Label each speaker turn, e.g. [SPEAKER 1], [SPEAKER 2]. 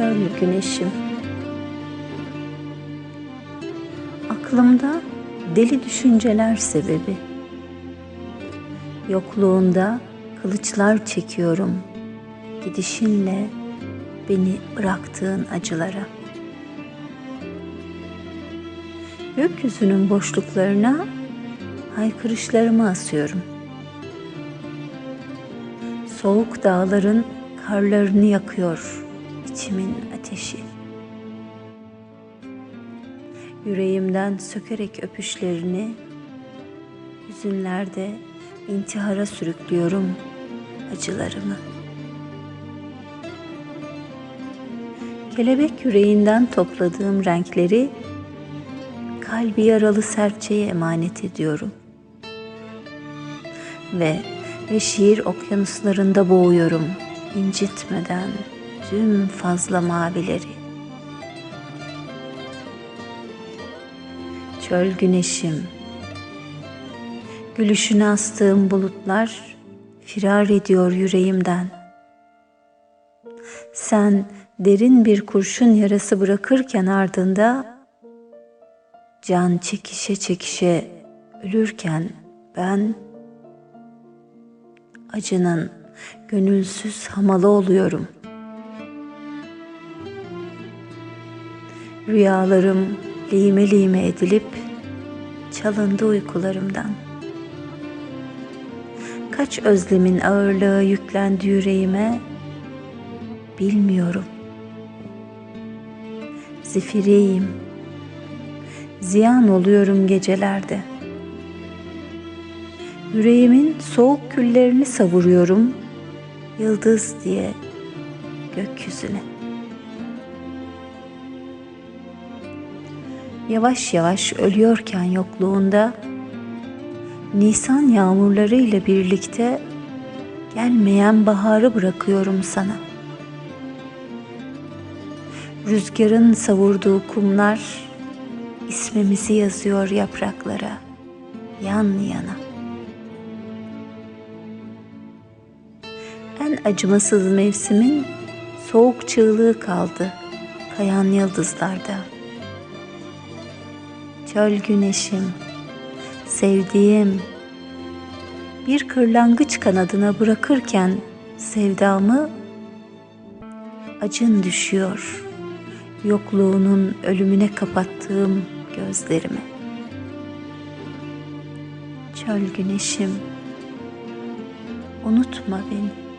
[SPEAKER 1] Çöl güneşim. Aklımda deli düşünceler sebebi. Yokluğunda kılıçlar çekiyorum. Gidişinle beni bıraktığın acılara. Gökyüzünün boşluklarına haykırışlarımı asıyorum. Soğuk dağların karlarını yakıyor içimin ateşi. Yüreğimden sökerek öpüşlerini, hüzünlerde intihara sürüklüyorum acılarımı. Kelebek yüreğinden topladığım renkleri kalbi yaralı serçeye emanet ediyorum. Ve ve şiir okyanuslarında boğuyorum incitmeden tüm fazla mavileri. Çöl güneşim, gülüşüne astığım bulutlar firar ediyor yüreğimden. Sen derin bir kurşun yarası bırakırken ardında can çekişe çekişe ölürken ben acının gönülsüz hamalı oluyorum. Rüyalarım lime lime edilip çalındı uykularımdan. Kaç özlemin ağırlığı yüklendi yüreğime bilmiyorum. Zifireyim. Ziyan oluyorum gecelerde. Yüreğimin soğuk küllerini savuruyorum yıldız diye gökyüzüne. Yavaş yavaş ölüyorken yokluğunda Nisan yağmurları ile birlikte gelmeyen baharı bırakıyorum sana. Rüzgarın savurduğu kumlar ismimizi yazıyor yapraklara yan yana. En acımasız mevsimin soğuk çığlığı kaldı kayan yıldızlarda. Çöl güneşim, sevdiğim, bir kırlangıç kanadına bırakırken sevdamı acın düşüyor. Yokluğunun ölümüne kapattığım gözlerime. Çöl güneşim, unutma beni.